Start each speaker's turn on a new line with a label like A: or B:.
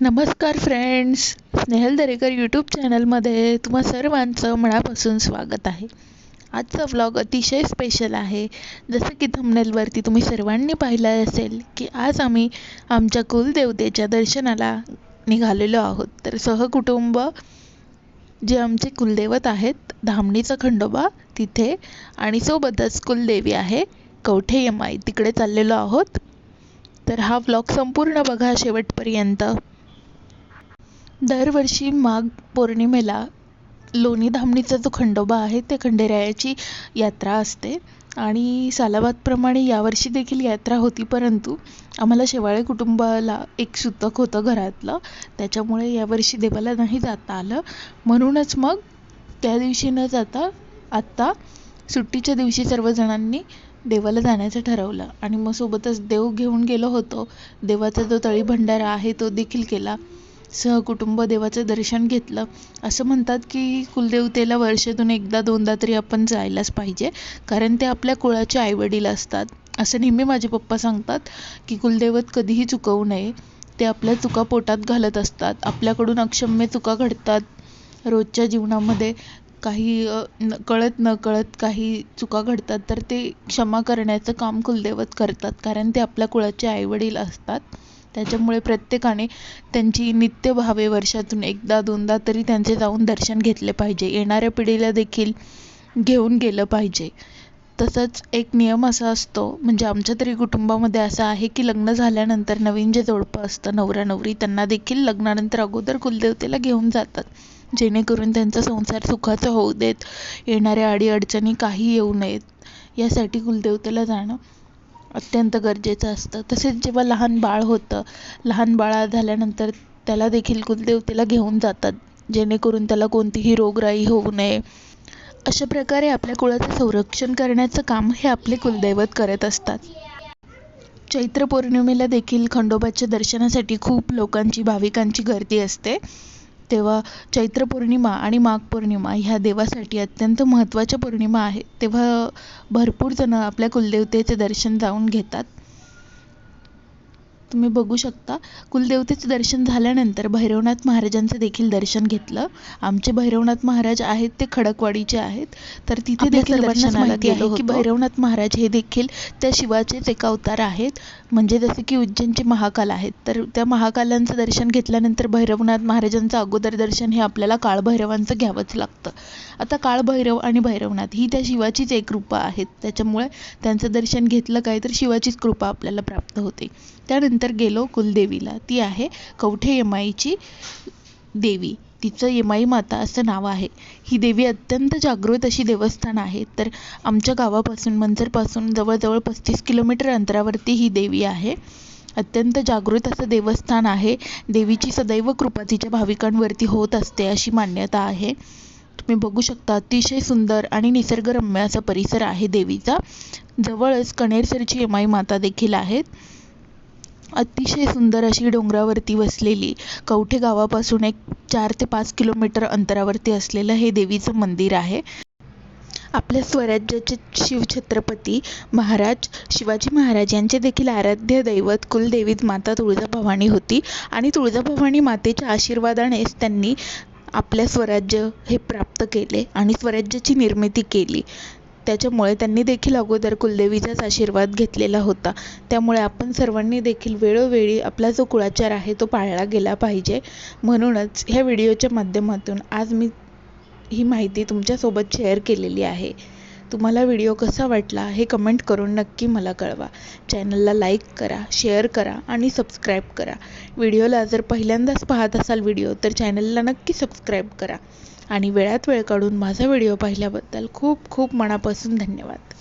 A: नमस्कार friends Snehal Darekar YouTube चॅनलमध्ये तुम्हा सर्वांचं मनापासून स्वागत आहे. आजचा व्लॉग अतिशय स्पेशल आहे. जसं की थंबनेलवरती तुम्ही सर्वांनी पाहिलं असेल की आज आम्ही आमच्या कुलदेवतेच्या दर्शनाला निघालेलो आहोत. तर सहकुटुंब जे आमचे कुलदैवत आहेत धामणीचा खंडोबा तिथे आणि सोबतच कुलदेवी आहे कवठे यमाई तिकडे चाललेलो आहोत. तर हा व्लॉग संपूर्ण बघा शेवटपर्यंत. दरवर्षी माघ पौर्णिमेला लोणी धामणीचा जो खंडोबा आहे ते खंडेरायाची यात्रा असते. आणि सालाबादप्रमाणे यावर्षी देखील यात्रा होती परंतु आम्हाला शेवाळे कुटुंबाला एक सुतक होतं घरातलं. त्याच्यामुळे यावर्षी देवाला नाही जाता आलं. म्हणूनच मग त्या दिवशी न जाता आत्ता सुट्टीच्या दिवशी सर्वजणांनी देवाला जाण्याचं ठरवलं. आणि मग सोबतच देव घेऊन गेलो होतो. देवाचा जो तळी भंडारा आहे तो देखील केला. सहकुटुंब देवाचं दर्शन घेतलं. असं म्हणतात की कुलदेवतेला वर्षातून एकदा दोनदा तरी आपण जायलाच पाहिजे. कारण ते आपल्या कुळाचे आईवडील असतात. असं नेहमी माझे पप्पा सांगतात की कुलदैवत कधीही चुकवू नये. ते आपल्या चुका पोटात घालत असतात. आपल्याकडून अक्षम्य चुका घडतात. रोजच्या जीवनामध्ये काही कळत न कळत काही चुका घडतात तर ते क्षमा करण्याचं काम कुलदैवत करतात. कारण ते आपल्या कुळाचे आईवडील असतात. त्याच्यामुळे प्रत्येकाने त्यांची नित्य भावे वर्षातून एकदा दोनदा तरी त्यांचे जाऊन दर्शन घेतले पाहिजे. येणाऱ्या पिढीला देखील घेऊन गेलं पाहिजे. तसंच एक नियम असा असतो म्हणजे आमच्या तरी कुटुंबामध्ये असं आहे की लग्न झाल्यानंतर नवीन जे जोडपं असतं नवरा नवरी त्यांना देखील लग्नानंतर अगोदर कुलदेवतेला घेऊन जातात. जेणेकरून त्यांचा संसार सुखाचा होऊ देत येणाऱ्या अडीअडचणी काही येऊ नयेत. यासाठी कुलदेवतेला जाणं अत्यंत गरजेचं असतं. तसेच जेव्हा लहान बाळ होतं लहान बाळ झाल्यानंतर त्याला देखील कुलदेवतेला घेऊन जातात जेणेकरून त्याला कोणतीही रोगराई होऊ नये. अशा प्रकारे आपल्या कुळाचं संरक्षण करण्याचं काम हे आपले कुलदैवत करत असतात. चैत्र पौर्णिमेला देखील खंडोबाच्या दर्शनासाठी खूप लोकांची भाविकांची गर्दी असते. तेव्हा चैत्र पौर्णिमा आणि माघ पौर्णिमा ह्या देवासाठी अत्यंत महत्त्वाच्या पौर्णिमा आहेत. तेव्हा भरपूर जणं आपल्या कुलदेवतेचे दर्शन जाऊन घेतात. तुम्ही बघू शकता. कुलदेवतेचं दर्शन झाल्यानंतर भैरवनाथ महाराजांचं देखील दर्शन घेतलं. आमचे भैरवनाथ महाराज आहेत ते खडकवाडीचे आहेत. तर तिथे देखील दर्शनाला गेलो की भैरवनाथ महाराज हे देखील त्या शिवाचेच एक अवतार आहेत. म्हणजे जसे की उज्जैनचे महाकाल आहेत. तर त्या महाकालांचं दर्शन घेतल्यानंतर भैरवनाथ महाराजांचं अगोदर दर्शन हे आपल्याला काळभैरवांचं घ्यावंच लागतं. आता काळभैरव आणि भैरवनाथ ही त्या शिवाचीच एक रूपं आहेत. त्याच्यामुळे त्यांचं दर्शन घेतलं काय तर शिवाचीच कृपा आपल्याला प्राप्त होते. त्यानंतर गेलो कुलदेवीला. ती आहे कवठे यमाईची देवी. तिचं यमाई माता असं नाव आहे. ही देवी अत्यंत जागृत अशी देवस्थान आहे. तर आमच्या गावापासून मंजरपासून जवळजवळ पस्तीस किलोमीटर अंतरावरती ही देवी आहे. अत्यंत जागृत असं देवस्थान आहे. देवीची सदैव कृपा तिच्या भाविकांवरती होत असते अशी मान्यता आहे. तुम्ही बघू शकता अतिशय सुंदर आणि निसर्गरम्य असा परिसर आहे देवीचा. जवळच कणेरसरची यमाई माता देखील आहेत. अतिशय सुंदर अशी डोंगरावरती वसलेली कवठे गावापासून एक चार ते पाच किलोमीटर अंतरावरती असलेलं हे देवीचं मंदिर आहे. आपल्या स्वराज्याचे शिवछत्रपती महाराज शिवाजी महाराज यांचे देखील आराध्य दैवत कुलदेवीत माता तुळजाभवानी होती आणि तुळजाभवानी मातेच्या आशीर्वादानेच त्यांनी आपल्या स्वराज्य हे प्राप्त केले आणि स्वराज्याची निर्मिती केली. त्याच्यामुळे त्यांनी देखील अगोदर कुलदेवीचाच आशीर्वाद घेतलेला होता. त्यामुळे आपण सर्वांनी देखील वेळोवेळी आपला जो कुळाचार आहे तो पाळला गेला पाहिजे. म्हणूनच ह्या व्हिडिओच्या माध्यमातून आज मी ही माहिती तुमच्यासोबत शेअर केलेली आहे. तुम्हाला व्हिडिओ कसा वाटला हे कमेंट करून नक्की मला कळवा. चॅनलला लाईक करा शेअर करा आणि सबस्क्राईब करा. व्हिडिओला जर पहिल्यांदाच पाहत असाल व्हिडिओ तर चॅनलला नक्की सबस्क्राईब करा. आणि वेळात वेळ काढून माझा व्हिडिओ पाहिल्याबद्दल खूप खूप मनापासून धन्यवाद.